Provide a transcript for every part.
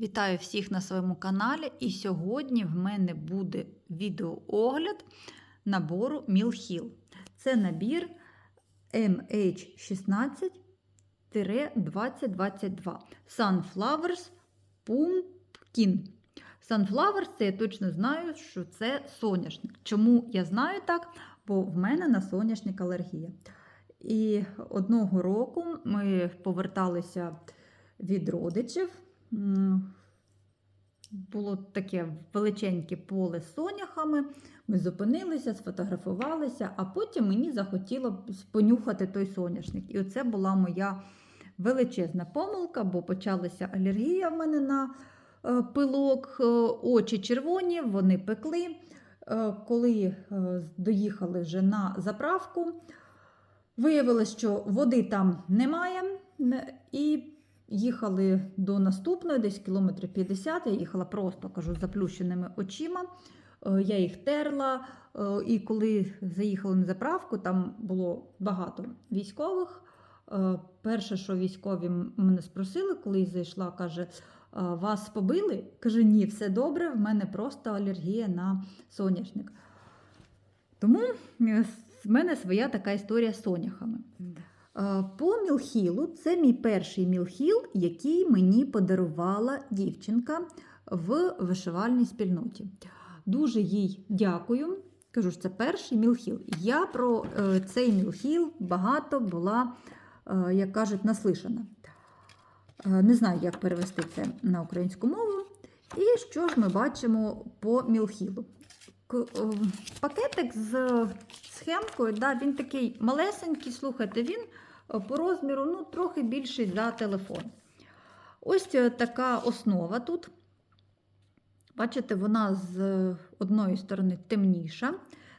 Вітаю всіх на своєму каналі. І сьогодні в мене буде відеоогляд набору Milhill. Це набір MH16-2022 Sunflowers Pumpkin. Sunflowers це я точно знаю, що це соняшник. Чому я знаю так? Бо в мене на соняшник алергія. І одного року ми поверталися від родичів. Було таке величеньке поле з соняхами. Ми зупинилися, сфотографувалися, а потім мені захотіло понюхати той соняшник. І оце була моя величезна помилка, бо почалася алергія в мене на е, пилок, е, очі червоні, вони пекли. Е, Коли доїхали вже на заправку, виявилось, що води там немає. І їхали до наступної, десь кілометрів 50. Я їхала просто кажу, з заплющеними очима. Е, Я їх терла. е, І коли заїхали на заправку, там було багато військових. Е, Перше, що військові мене спросили, коли я зайшла, каже: Вас побили? Каже, ні, все добре, в мене просто алергія на соняшник. Тому в мене своя така історія з соняхами. Е, По мілхілу це мій перший мілхіл, який мені подарувала дівчинка в вишивальній спільноті. Дуже їй дякую. Кажу, що це перший мілхіл. Я про е, цей мілхіл багато була, е, як кажуть, наслишана. Не знаю, як перевести це на українську мову. І що ж ми бачимо по мілхілу? Пакетик з схемкою, да, він такий малесенький, слухайте, він по розміру ну, трохи більший за телефон. Ось е, така основа тут. Бачите, вона з одної сторони темніша,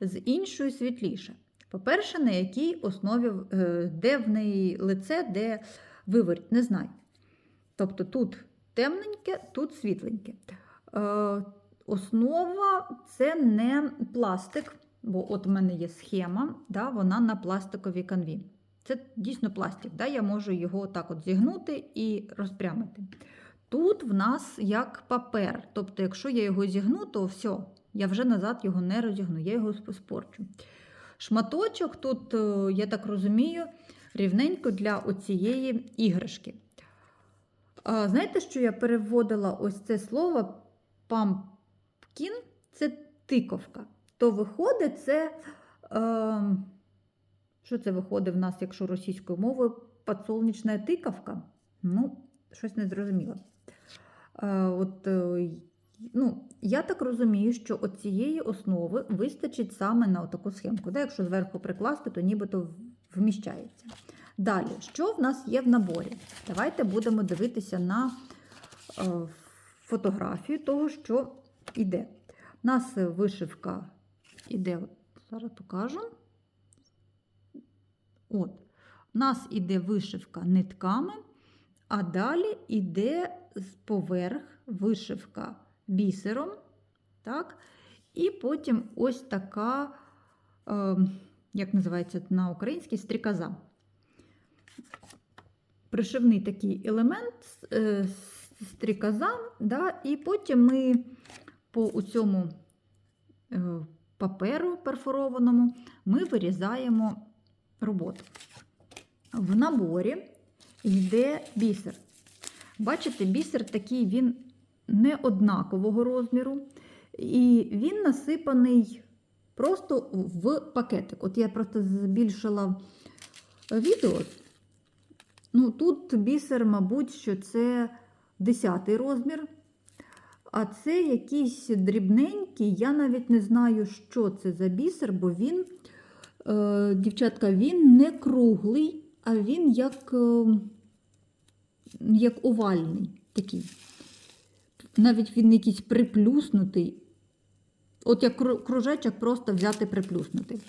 з іншої світліша. По-перше, на якій основі, е, де в неї лице, де виворіть, не знаю. Тобто тут темненьке, тут світленьке. Е, Основа це не пластик, бо от в мене є схема, да, вона на пластиковій канві. Це дійсно пластик, да, я можу його так от зігнути і розпрямити. Тут в нас як папер. Тобто, якщо я його зігну, то все, я вже назад його не розігну, я його спорчу. Шматочок тут, е, я так розумію, рівненько для оцієї іграшки. Знаєте, що я переводила ось це слово пампкін це тиковка. То виходить, це. Е, що це виходить в нас, якщо російською мовою, подсолнечна тиковка? Ну, щось не зрозуміло. Е, от, е, ну, я так розумію, що от цієї основи вистачить саме на таку схемку. Да? Якщо зверху прикласти, то нібито вміщається. Далі, що в нас є в наборі? Давайте будемо дивитися на е, фотографію того, що йде. У нас вишивка от, зараз покажу. От, у нас іде вишивка нитками, а далі йде поверх вишивка бісером. Так? І потім ось така, е, як називається на українській, стріказа. Пришивний такий елемент е, стріказа, да? і потім ми по цьому е, паперу перфорованому ми вирізаємо роботу. В наборі йде бісер. Бачите, бісер такий він не однакового розміру, і він насипаний просто в пакетик. От я просто збільшила відео. Ну, Тут бісер, мабуть, що це 10 розмір. А це якийсь дрібненький, я навіть не знаю, що це за бісер, бо він, дівчатка, він не круглий, а він як, е, як овальний такий. Навіть він якийсь приплюснутий. От як кружечок просто взяти приплюснути.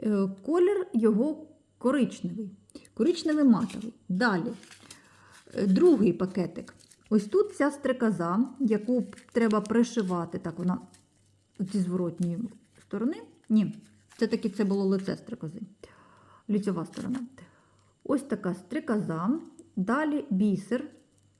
Е, колір його коричневий, коричневий матовий. Далі, е, другий пакетик. Ось тут ця стрекоза, яку треба пришивати. Так, вона зі зворотньої сторони. Ні, це таки це було лице стрекози. Ліцьова сторона. Ось така стрекоза. Далі бісер.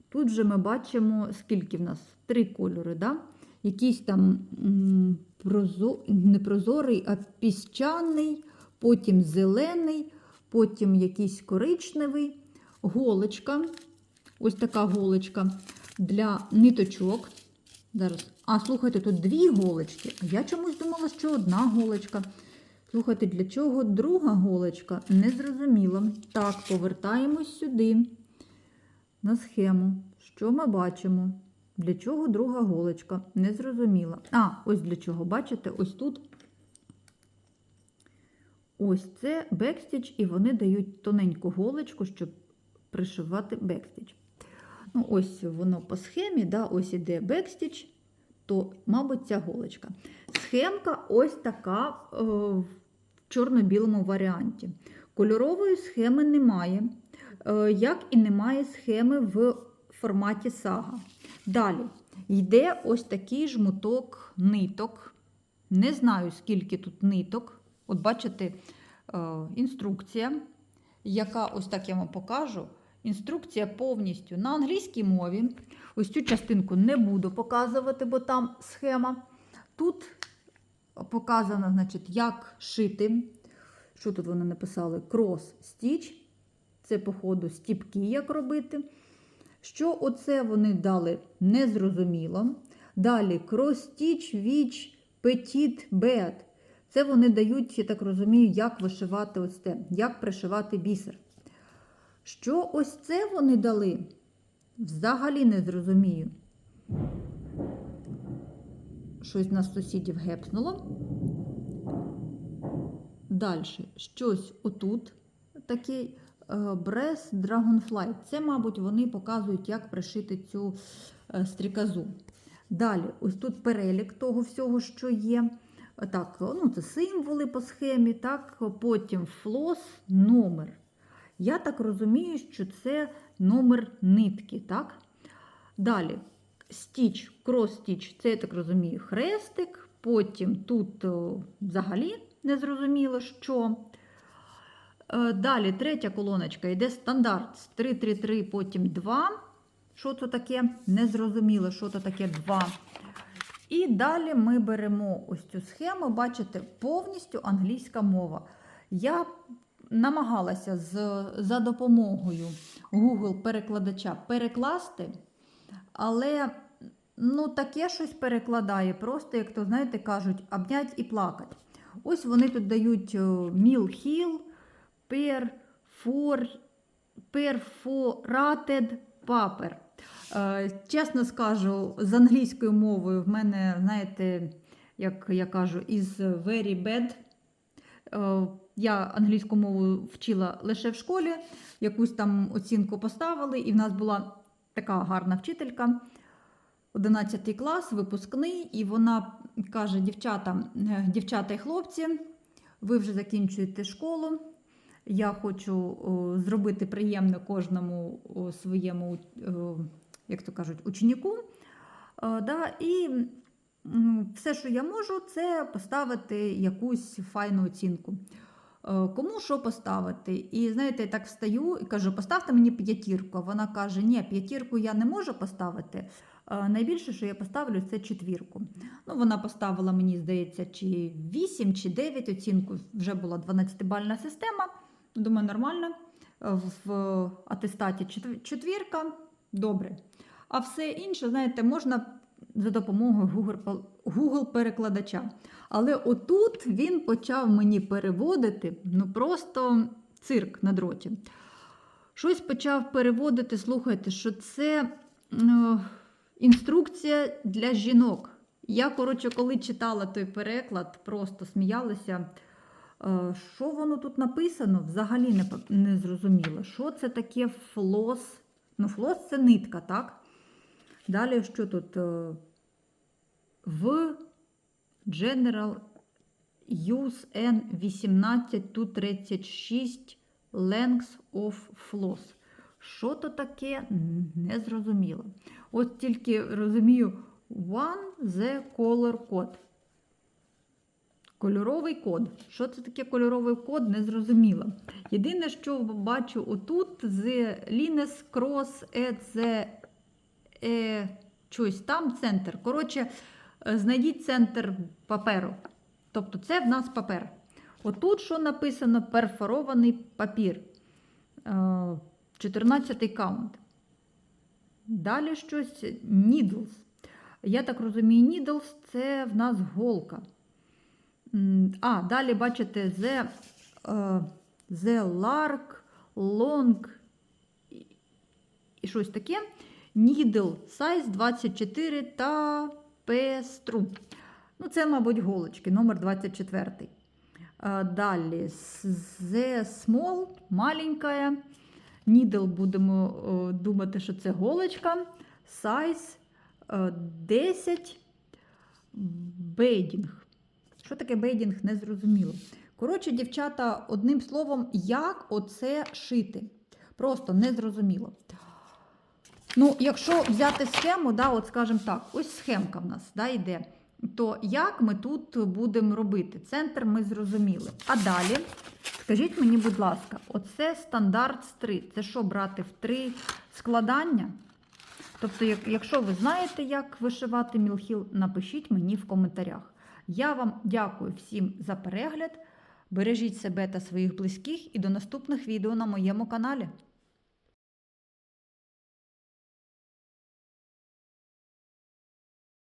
Тут же ми бачимо, скільки в нас три кольори. Да? Якийсь там м, прозо... не прозорий, а піщаний, потім зелений, потім якийсь коричневий, голочка. Ось така голочка для ниточок. Зараз. А, слухайте, тут дві голочки. А я чомусь думала, що одна голочка. Слухайте, для чого друга голочка? Не зрозуміло. Так, повертаємось сюди, на схему. Що ми бачимо? Для чого друга голочка? Не зрозуміла. А, ось для чого. Бачите, ось тут. Ось це бекстіч, і вони дають тоненьку голочку, щоб пришивати бекстіч. Ну, ось воно по схемі, да, ось іде бекстіч, то, мабуть, ця голочка. Схемка ось така е, в чорно-білому варіанті. Кольорової схеми немає, е, як і немає схеми в форматі сага. Далі йде ось такий жмуток ниток. Не знаю, скільки тут ниток. От бачите, е, інструкція, яка ось так я вам покажу. Інструкція повністю на англійській мові. Ось цю частинку не буду показувати, бо там схема. Тут показано, значить, як шити. Що тут вони написали? Крос стіч. Це, по ходу, стіпки, як робити. Що оце вони дали, незрозуміло. Далі крос-стіч, віч, петіт, бет. Це вони дають, я так розумію, як вишивати ось це, як пришивати бісер. Що ось це вони дали? Взагалі не зрозумію. Щось нас сусідів гепснуло. Далі, щось отут такий Breast Dragonfly. Це, мабуть, вони показують, як пришити цю е, стріказу. Далі, ось тут перелік того всього, що є. Так, ну Це символи по схемі, так, потім флос, номер. Я так розумію, що це номер нитки. так? Далі стіч, крос-стіч, це я так розумію, хрестик. Потім тут взагалі не зрозуміло, що. Е, Далі третя колоночка йде стандарт 333, потім 2. Що це таке? Незрозуміло, що це таке 2. І далі ми беремо ось цю схему, бачите, повністю англійська мова. Я намагалася з, за допомогою Google-перекладача перекласти, але ну, таке щось перекладає, просто, як то, знаєте, кажуть, обнять і плакать. Ось вони тут дають міл хіл, пер, фор, перфоратед папер. Чесно скажу, з англійською мовою в мене, знаєте, як я кажу, is very bad. Е, Я англійську мову вчила лише в школі, якусь там оцінку поставили, і в нас була така гарна вчителька, 11 клас, випускний, і вона каже: дівчата, е, дівчата і хлопці, ви вже закінчуєте школу. Я хочу зробити приємно кожному своєму, як то кажуть, ученику. О, да, і все, що я можу, це поставити якусь файну оцінку. Е, Кому що поставити? І знаєте, я так встаю і кажу, поставте мені п'ятірку. Вона каже, ні, п'ятірку я не можу поставити. Е, Найбільше, що я поставлю, це четвірку. Ну, вона поставила, мені здається, чи 8, чи 9 оцінку. Вже була 12-бальна система. Думаю, нормально. Е, В атестаті четвірка, добре. А все інше, знаєте, можна за допомогою Google- Google-перекладача. Але отут він почав мені переводити, ну просто цирк на дроті. Щось почав переводити, слухайте, що це е, інструкція для жінок. Я, коротше, коли читала той переклад, просто сміялася. Е, Що воно тут написано? Взагалі не, не зрозуміло. Що це таке флос? Ну, флос це нитка, так? Далі, що тут? Е, В General Use N18 to 36 Lengths of Floss. Що то таке? Не зрозуміло. От тільки розумію One the color code. Кольоровий код. Що це таке кольоровий код? Не зрозуміло. Єдине, що бачу отут, the Linus Cross at the е, щось там центр. Коротше, е, знайдіть центр паперу. Тобто це в нас папер. Отут що написано перфорований папір. Е, 14 каунт. Далі щось needles. Я так розумію, needles це в нас голка. А, далі бачите, the, е, the lark, long і щось таке. Needle size 24 та пестру. Ну, це, мабуть, голочки, номер 24. Е, Далі the small, маленькая. Needle будемо е, думати, що це голочка. Size е, 10. Бейдінг. Що таке бейдінг, не зрозуміло. Коротше, дівчата, одним словом, як оце шити? Просто не зрозуміло. Ну, якщо взяти схему, да, от скажімо так, ось схемка в нас да, йде. То як ми тут будемо робити? Центр ми зрозуміли. А далі, скажіть мені, будь ласка, оце стандарт з 3. Це що брати в три складання? Тобто, якщо ви знаєте, як вишивати мілхіл, напишіть мені в коментарях. Я вам дякую всім за перегляд. Бережіть себе та своїх близьких і до наступних відео на моєму каналі.